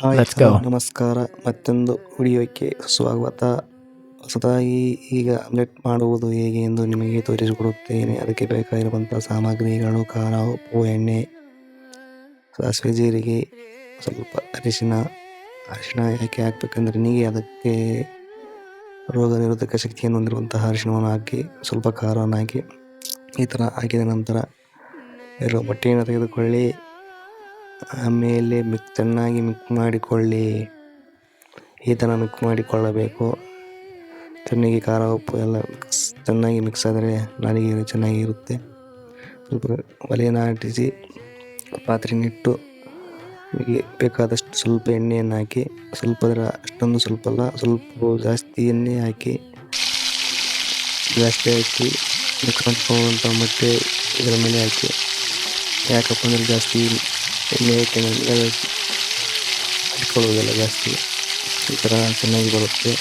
Hi Let's hello go. ನಮಸ್ಕಾರ. ಮತ್ತೊಂದು ವಿಡಿಯೋಕ್ಕೆ ಸ್ವಾಗತ. ಹೊಸದಾಗಿ ಈಗ ಆಮ್ಲೆಟ್ ಮಾಡುವುದು ಹೇಗೆ ಎಂದು ನಿಮಗೆ ತೋರಿಸಿಕೊಡುತ್ತೇನೆ. ಅದಕ್ಕೆ ಬೇಕಾಗಿರುವಂಥ ಸಾಮಗ್ರಿಗಳು ಖಾರ ಉಪ್ಪು ಎಣ್ಣೆ ಸಾಸಿವೆ ಜೀರಿಗೆ ಸ್ವಲ್ಪ ಅರಿಶಿನ ಅರಿಶಿನ ಯಾಕೆ ಹಾಕ್ಬೇಕಂದ್ರೆ ನಿಮಗೆ ಅದಕ್ಕೆ ರೋಗ ನಿರೋಧಕ ಶಕ್ತಿಯನ್ನು ಹೊಂದಿರುವಂತಹ ಅರಿಶಿಣವನ್ನು ಹಾಕಿ ಸ್ವಲ್ಪ ಖಾರವನ್ನು ಹಾಕಿ ಈ ಥರ ಹಾಕಿದ ನಂತರ ಎರಡು ಮೊಟ್ಟೆಯನ್ನು ತೆಗೆದುಕೊಳ್ಳಿ. ಆಮೇಲೆ ಮಿಕ್ ಚೆನ್ನಾಗಿ ಮಿಕ್ ಮಾಡಿಕೊಳ್ಳಿ. ಈ ಥರ ಮಿಕ್ ಮಾಡಿಕೊಳ್ಳಬೇಕು. ಚೆನ್ನಾಗಿ ಖಾರ ಉಪ್ಪು ಎಲ್ಲ ಮಿಕ್ಸ್ ಚೆನ್ನಾಗಿ ಮಿಕ್ಸ್ ಆದರೆ ನಾಲಿಗೆ ಚೆನ್ನಾಗಿರುತ್ತೆ. ಸ್ವಲ್ಪ ಒಲೆಯನ್ನು ಆಟಿಸಿ ಪಾತ್ರೆಯನ್ನಿಟ್ಟು ನಿಮಗೆ ಬೇಕಾದಷ್ಟು ಸ್ವಲ್ಪ ಎಣ್ಣೆಯನ್ನು ಹಾಕಿ ಸ್ವಲ್ಪ ಅದರ ಅಷ್ಟೊಂದು ಸ್ವಲ್ಪ ಅಲ್ಲ, ಸ್ವಲ್ಪ ಜಾಸ್ತಿ ಎಣ್ಣೆ ಹಾಕಿ ಜಾಸ್ತಿ ಹಾಕಿ ಮಿಕ್ಸ್ ಮಾಡ್ಕೊಳ್ಳುವಂಥ ಮೊಟ್ಟೆ ಇದರ ಮೇಲೆ ಹಾಕಿ. ಯಾಕಪ್ಪ ಅಂದರೆ ಜಾಸ್ತಿ ಎಣ್ಣೆ ಹಾಕಿದ್ರೆ ಇಟ್ಕೊಳ್ಳೋದಿಲ್ಲ ಜಾಸ್ತಿ. ಈ ಥರ ಚೆನ್ನಾಗಿ ಬರುತ್ತೆ.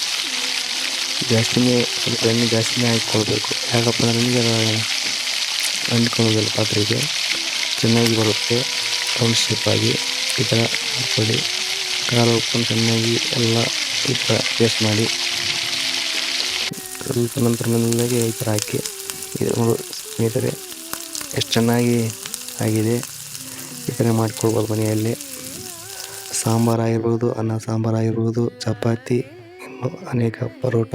ಜಾಸ್ತಿನೇ, ಸ್ವಲ್ಪ ಎಣ್ಣೆ ಜಾಸ್ತಿನೇ ಹಾಕ್ಕೊಳ್ಬೇಕು. ಯಾಕಪ್ಪ ಅಂದರೆ ನಿಮಗೆ ಅದು ಅಂಟ್ಕೊಳ್ಳೋದಿಲ್ಲ ಪಾತ್ರೆಗೆ ಚೆನ್ನಾಗಿ ಬರುತ್ತೆ. ರೌಂಡ್ ಶೇಪಾಗಿ ಈ ಥರ ಹಾಕ್ಕೊಳ್ಳಿ ಖಾರ ಉಪ್ಪನ್ನು ಚೆನ್ನಾಗಿ ಎಲ್ಲ ಈ ಥರ ಪೇಸ್ಟ್ ಮಾಡಿ. ಸ್ವಲ್ಪ ನಂತರ ನನಗೆ ಈ ಥರ ಹಾಕಿ. ಇದು ಸ್ನೇಹಿತರೆ ಎಷ್ಟು ಚೆನ್ನಾಗಿ ಆಗಿದೆ. ಥರ ಮಾಡ್ಕೊಳ್ಬೋದು ಮನೆಯಲ್ಲಿ. ಸಾಂಬಾರಾಗಿರ್ಬೋದು ಅನ್ನ ಸಾಂಬಾರಾಗಿರ್ಬೋದು ಚಪಾತಿ, ಇನ್ನು ಅನೇಕ ಪರೋಟ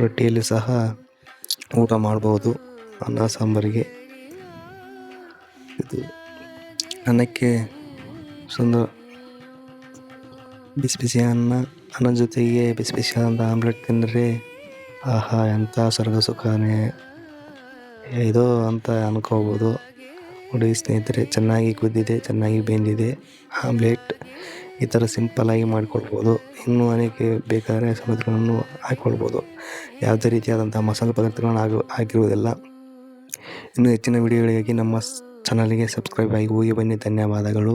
ರೊಟ್ಟಿಯಲ್ಲಿ ಸಹ ಊಟ ಮಾಡ್ಬೋದು ಅನ್ನ ಸಾಂಬಾರಿಗೆ. ಇದು ಅನ್ನಕ್ಕೆ ಸುಂದರ ಬಿಸಿ ಬಿಸಿ ಅನ್ನ ಅನ್ನ ಜೊತೆಗೆ ಬಿಸಿ ಬಿಸಿ ಅಂತ ಆಮ್ಲೆಟ್ ತಿಂದರೆ ಆಹಾ ಎಂಥ ಸ್ವರ್ಗ ಸುಖನೇ. ಇದು ಅಂತ ಅನ್ಕೋಬೋದು. ನೋಡಿ ಸ್ನೇಹಿತರೆ, ಚೆನ್ನಾಗಿ ಕುದ್ದಿದೆ, ಚೆನ್ನಾಗಿ ಬೆಂದಿದೆ, ಆಮ್ಲೆಟ್, ಈ ಥರ ಸಿಂಪಲ್ಲಾಗಿ ಮಾಡಿಕೊಳ್ಬೋದು. ಇನ್ನೂ ಅನೇಕ ಬೇಕಾದರೆ ಸಮುದ್ರಗಳನ್ನು ಹಾಕ್ಕೊಳ್ಬೋದು ಯಾವುದೇ ರೀತಿಯಾದಂಥ ಮಸಾಲೆ ಪದಾರ್ಥಗಳನ್ನು ಹಾಕಿ ಹಾಕಿರುವುದಿಲ್ಲ. ಇನ್ನೂ ಹೆಚ್ಚಿನ ವಿಡಿಯೋಗಳಿಗಾಗಿ ನಮ್ಮ ಚಾನಲ್ಗೆ ಸಬ್ಸ್ಕ್ರೈಬ್ ಆಗಿ ಹೋಗಿ ಬನ್ನಿ. ಧನ್ಯವಾದಗಳು.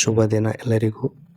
ಶುಭ ದಿನ ಎಲ್ಲರಿಗೂ.